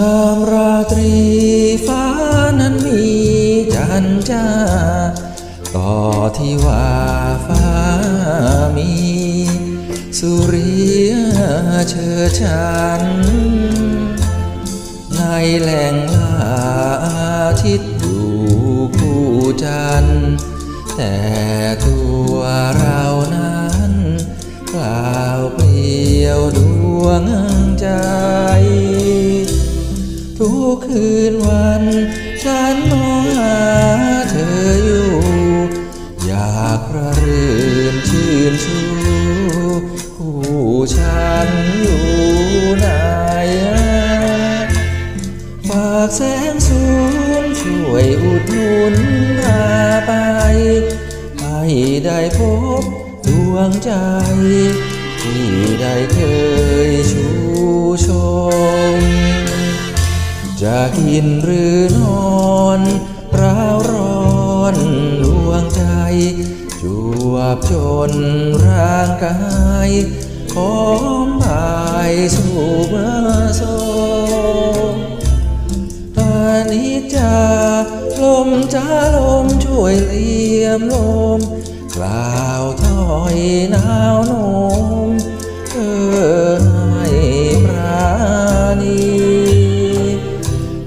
ยามราตรีฟ้านั้นมีจันจ้า ต่อที่ว่าฟ้ามี สุริยเชิดฉัน ในแหล่งลาอาทิตย์อยู่คู่จันแต่ ทุกคืนวัน ฉันมองหาเธออยู่ อยากระรื่นชื่นชูคู่ฉันอยู่ไหนฝากแสงสูงช่วยอุดหนุนพาไป ให้ได้พบดวงใจ ที่ได้เคย กินหรือนอนร้าวร้อนดวงใจจวบจนร่างกายพร้อมบายสู่เมื่อโซอานิจจาลมจ้าลมช่วยเลี่ยมลมกล่าวถอยหนาวนมเธอ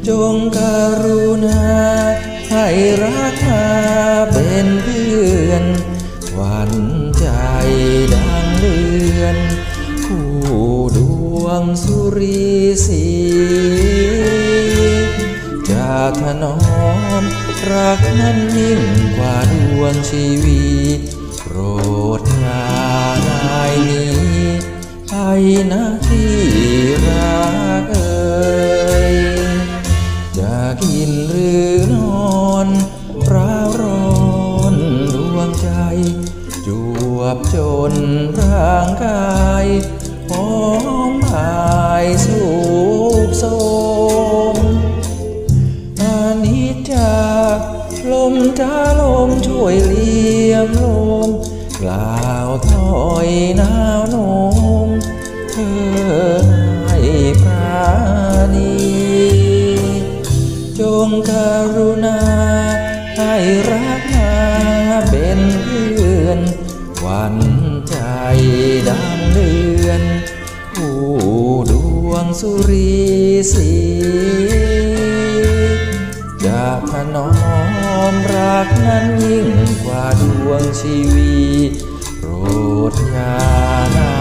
จงกรุณาให้รักมาเป็นเพื่อนหวันใจดังเดือน คู่ดวงสุรีสีจะถนอมรักนั้นยิ่งกว่าดวงชีวีโปรดงานายนี้ไปนะที่ หรือนอนร้าวร้อนดวงใจ จวบจนร่างกายพร้อมหายสูบโทรมอานิจจาลมจ้าลมช่วยเลี่ยมลมกล่าวถอยหนาวนมเธอ กรุณา ให้รักมาเป็นเพื่อนหวันใจดังเดือน ผู้ดวงสุรีสีจะพนอมรักนั้นยิ่งกว่าดวงชีวีโปรดยานา